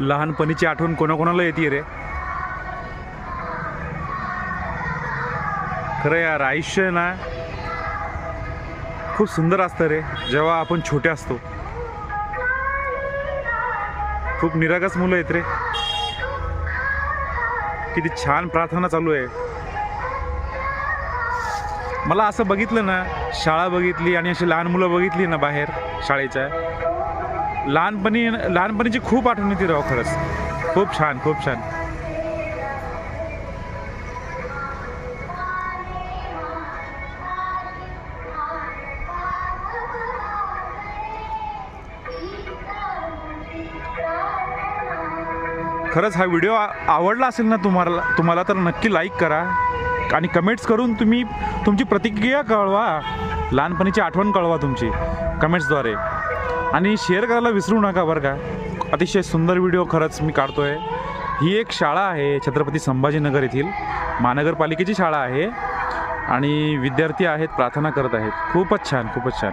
लहानपणीची आठवण कोणाकोणाला येते रे? खरं यार आयुष्य ना खूप सुंदर असतं रे जेव्हा आपण छोटे असतो. खूप निरागस मुलं आहेत रे. किती छान प्रार्थना चालू आहे. मला असं बघितलं ना शाळा बघितली आणि अशी लहान मुलं बघितली ना बाहेर शाळेच्या लहानपणी लहानपणीची खूप आठवण येते राव खरंच. खूप छान खूप छान. खरंच हा व्हिडिओ आवडला असेल ना तुम्हाला तुम्हाला तर नक्की लाईक करा. आणि कमेंट्स करून तुम्ही तुमची प्रतिक्रिया कळवा. लहानपणीची आठवण कळवा तुमची कमेंट्सद्वारे आणि शेअर करायला विसरू नका बरं का. अतिशय सुंदर व्हिडिओ खरंच मी काढतोय. ही एक शाळा आहे छत्रपती संभाजीनगर येथील. महानगरपालिकेची शाळा आहे. आणि विद्यार्थी आहेत प्रार्थना करत आहेत. खूपच छान खूपच छान.